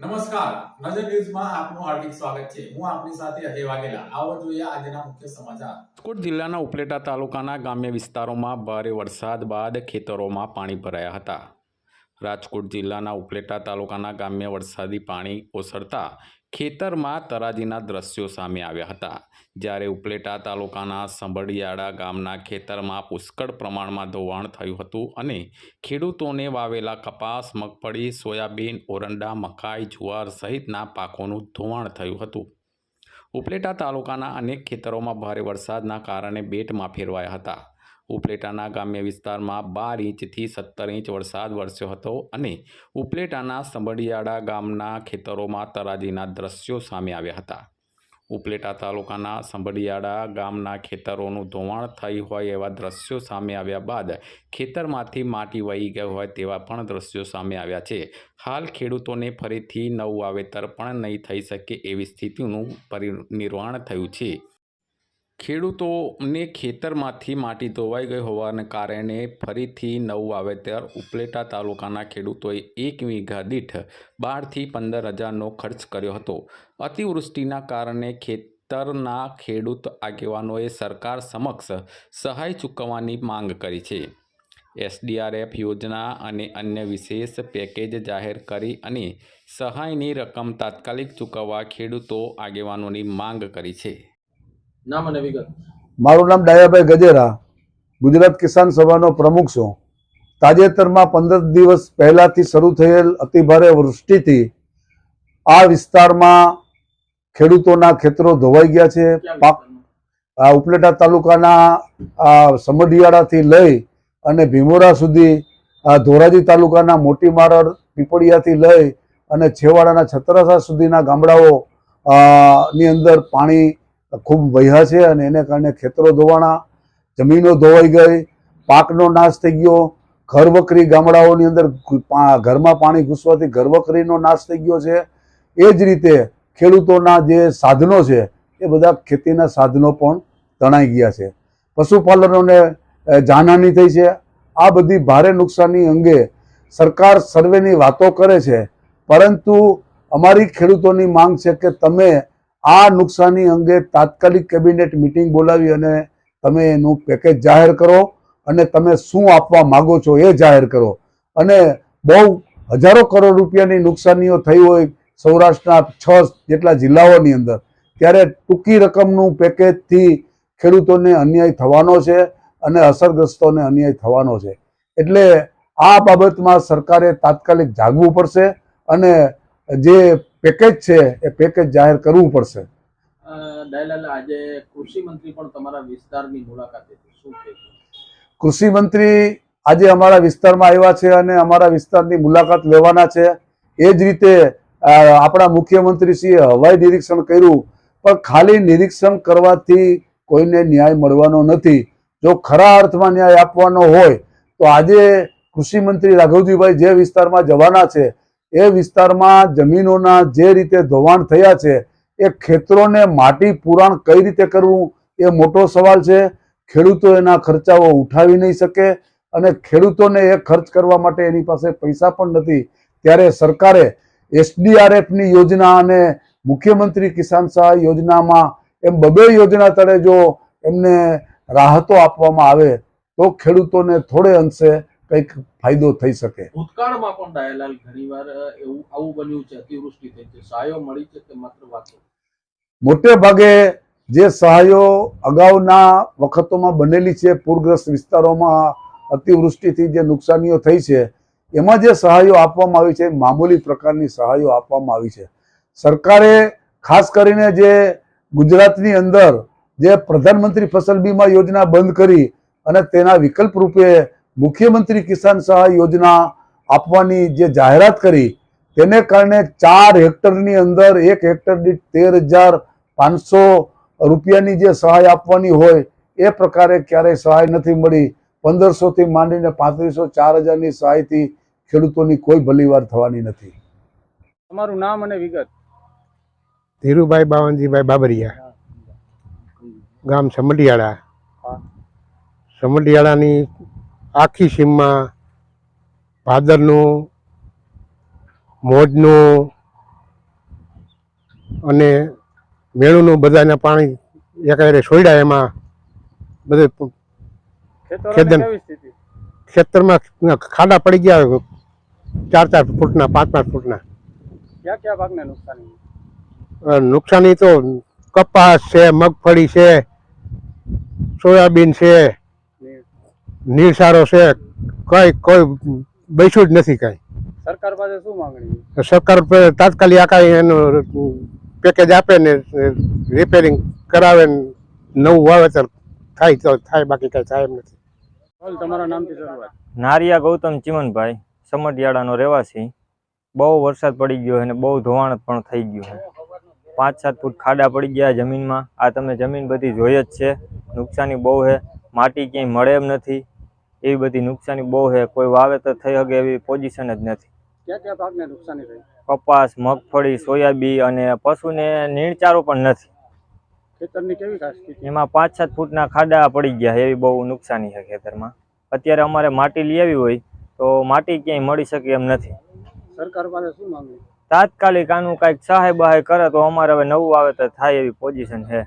નમસ્કાર. નજર ન્યૂઝમાં આપનું હાર્દિક સ્વાગત છે. હું આપની સાથે અજય વાઘેલા. આવો જોઈએ આજના મુખ્ય સમાચાર. રાજકોટ જિલ્લાના ઉપલેટા તાલુકાના ગ્રામ્ય વિસ્તારોમાં ભારે વરસાદ બાદ ખેતરોમાં પાણી ભરાયા હતા. રાજકોટ જિલ્લાના ઉપલેટા તાલુકાના ગ્રામ્ય વરસાદી પાણી ઓસરતા ખેતરમાં તરાજીના દ્રશ્યો સામે આવ્યા હતા. જ્યારે ઉપલેટા તાલુકાના સંભળિયાળા ગામના ખેતરમાં પુષ્કળ પ્રમાણમાં ધોવાણ થયું હતું અને ખેડૂતોને વાવેલા કપાસ, મગફળી, સોયાબીન, ઓરંડા, મકાઈ, જુવાર સહિતના પાકોનું ધોવાણ થયું હતું. ઉપલેટા તાલુકાના અનેક ખેતરોમાં ભારે વરસાદના કારણે બેટમાં ફેરવાયા હતા. ઉપલેટાના ગ્રામ્ય વિસ્તારમાં બાર ઇંચથી સત્તર ઇંચ વરસાદ વરસ્યો હતો અને ઉપલેટાના સંબડિયાળા ગામના ખેતરોમાં તરાજીના દ્રશ્યો સામે આવ્યા હતા. ઉપલેટા તાલુકાના સંબડિયાળા ગામના ખેતરોનું ધોવાણ થઈ હોય એવા દ્રશ્યો સામે આવ્યા બાદ ખેતરમાંથી માટી વહી ગઈ હોય તેવા પણ દ્રશ્યો સામે આવ્યા છે. હાલ ખેડૂતોને ફરીથી નવું વાવેતર પણ નહીં થઈ શકે એવી સ્થિતિનું પરિનિર્વાણ થયું છે. ખેડૂતોને ખેતરમાંથી માટી ધોવાઈ ગઈ હોવાને કારણે ફરીથી નવું વાવેતર ઉપલેટા તાલુકાના ખેડૂતોએ એક વીઘા દીઠ બારથી પંદર હજારનો ખર્ચ કર્યો હતો. અતિવૃષ્ટિના કારણે ખેતરના ખેડૂત આગેવાનોએ સરકાર સમક્ષ સહાય ચૂકવવાની માંગ કરી છે. એસડીઆરએફ યોજના અને અન્ય વિશેષ પેકેજ જાહેર કરી અને સહાયની રકમ તાત્કાલિક ચૂકવવા ખેડૂતો આગેવાનોની માંગ કરી છે. નામ અને વિગત. મારું નામ ડાયાભાઈ ગજેરા ગુજરાત કિસાન સભાનો પ્રમુખ છું. તાજેતરમાં પંદર દિવસ પહેલાથી શરૂ થયેલ અતિભારે વૃષ્ટિથી આ વિસ્તારમાં ખેડૂતોના ખેતરો ધોવાઈ ગયા છે. પાક આ ઉપલેટા તાલુકાના સમઢિયાળાથી લઈ અને ભીમોરા સુધી આ ધોરાજી તાલુકાના મોટી મારડ પીપળિયાથી લઈ અને છેવાડાના છત્રસા સુધીના ગામડાઓ ની અંદર પાણી ખૂબ વહ્યા છે અને એને કારણે ખેતરો ધોવાણા, જમીનો ધોવાઈ ગઈ, પાકનો નાશ થઈ ગયો ઘરવકરી ગામડાઓની અંદર ઘરમાં પાણી ઘૂસવાથી ઘરવકરીનો નાશ થઈ ગયો છે. એ જ રીતે ખેડૂતોના જે સાધનો છે, એ બધા ખેતીના સાધનો પણ તણાઈ ગયા છે. પશુપાલનોને જાનહાની થઈ છે. આ બધી ભારે નુકસાની અંગે સરકાર સર્વેની વાતો કરે છે. પરંતુ અમારી ખેડૂતોની માંગ છે કે તમે આ નુકસાની અંગે તાત્કાલિક કેબિનેટ મિટિંગ બોલાવી અને તમે એનું પેકેજ જાહેર કરો અને તમે શું આપવા માગો છો એ જાહેર કરો. અને બહુ હજારો કરોડ રૂપિયાની નુકસાનીઓ થઈ હોય સૌરાષ્ટ્રના છ જેટલા જિલ્લાઓની અંદર, ત્યારે ટૂંકી રકમનું પેકેજથી ખેડૂતોને અન્યાય થવાનો છે અને અસરગ્રસ્તોને અન્યાય થવાનો છે. એટલે આ બાબતમાં સરકારે તાત્કાલિક જાગવું પડશે અને જે પેકેજ છે એ પેકેજ જાહેર કરવું પડશે. અ, આજે કૃષિ મંત્રી પણ તમારા વિસ્તારની મુલાકાતે શું કૃષિ મંત્રી આજે અમારા વિસ્તારમાં આવ્યા છે અને અમારા વિસ્તારની મુલાકાત લેવાના છે. એ જ રીતે આપણા મુખ્યમંત્રીશ્રીએ હવાઈ નિરીક્ષણ કર્યું પણ ખાલી નિરીક્ષણ કરવાથી કોઈને ન્યાય મળવાનો નથી. જો ખરા અર્થમાં ન્યાય આપવાનો હોય તો આજે કૃષિ મંત્રી રાઘવજીભાઈ જે વિસ્તારમાં જવાના છે એ વિસ્તારમાં જમીનોના જે રીતે ધોવાણ થયા છે, એ ખેતરોને માટી પુરાણ કઈ રીતે કરવું, એ મોટો સવાલ છે. ખેડૂતો એના ખર્ચાઓ ઉઠાવી નહીં શકે અને ખેડૂતોને એ ખર્ચ કરવા માટે એની પાસે પૈસા પણ નથી. ત્યારે સરકારે એસડીઆરએફની યોજના અને મુખ્યમંત્રી કિસાન સહાય યોજનામાં એમ બબે યોજના તળે જો એમને રાહતો આપવામાં આવે, તો ખેડૂતોને થોડે અંશે કંઈક ફાયદો થઈ શકે. ભૂતકાળમાં પણ ડાયલાલ ઘણીવાર એવું આવું બન્યું છે અતિવૃષ્ટિ થઈ છે. સહાયો મળી છે કે માત્ર વાતો? મોટે ભાગે જે સહાયો અગાઉના વખતોમાં બનેલી છે પૂરગ્રસ્ત વિસ્તારોમાં અતિવૃષ્ટિથી જે નુકસાનીઓ થઈ છે એમાં જે સહાયો આપવામાં આવી છે મામૂલી પ્રકારની સહાયો આપવામાં આવી છે. સરકારે ખાસ કરીને જે ગુજરાતની અંદર જે પ્રધાનમંત્રી ફસલ બીમા યોજના બંધ કરી અને તેના વિકલ્પ રૂપે મુખ્યમંત્રી કિસાન સહાય યોજના આપવાની જે જાહેરાત કરી તેને કારણે ચાર હેક્ટરની અંદર એક હેક્ટર દીઠ તેર હજાર પાંચસો રૂપિયાની જે સહાય આપવાની હોય એ પ્રકારે ક્યારેય સહાય નથી મળી. પંદરસોથી માંડીને પાંત્રીસો ચાર હજારની સહાયથી ખેડૂતોની કોઈ ભલીવાર થવાની નથી. તમારું નામ અને વિગત. ધીરુભાઈ બાવનજીભાઈ બાબરિયા. ગામ સમડિયાળા સમડિયાળાની આખી સીમમાં ભાદરનું મોજનું અને મેળુનું બધાને પાણી એકારે છોડ્યા એમાં બધું ખેતર ખેતરમાં ખાડા પડી ગયા ચાર ચાર ફૂટના પાંચ પાંચ ફૂટના. ક્યાં ક્યાં પાકને નુકસાન? નુકસાની તો કપાસ છે મગફળી છે સોયાબીન છે નીરસારો છે કઈ કોઈ બેસ્યું જ નથી કઈ. સરકાર પાસે શું માંગણી સરકાર તાત્કાલિક આ કાંઈ એનું પેકેજ આપે ને રિપેરિંગ કરાવે ને નવું વાવેતર થાય તો થાય બાકી કઈ થાય એમ નથી. તમારા નામથી શરૂઆત. નારિયા ગૌતમ ચિમનભાઈ સમઢિયાળાનો રહેવાસી. બહુ વરસાદ પડી ગયો અને બહુ ધોવાણ પણ થઈ ગયું છે. પાંચ સાત ફૂટ ખાડા પડી ગયા જમીનમાં. આ તમે જમીન બધી જોઈ જ છે. નુકસાની બહુ છે. માટી ક્યાંય મળે એમ નથી. એવી બધી નુકસાની બહુ છે. કોઈ વાવેતર થઈ શકે એવી પોઝિશન જ નથી. ક્યાં ક્યાં પાકને નુકસાની થઈ? કપાસ મગફળી સોયાબી અને પશુને નીણચારો પણ નથી. ખેતરની કેવી ખાસ એમાં પાંચ સાત ફૂટના ખાડા પડી ગયા છે એવી બહુ નુકસાની છે ખેતરમાં. અત્યારે અમારે માટી લઈ આવી હોય તો માટી ક્યાંય મળી શકે એમ નથી. સરકાર પાસે શું માંગણી તાત્કાલિક આનું કાંઈક સહાય બહાય કરે તો અમારે હવે નવું વાવેતર થાય એવી પોઝિશન છે.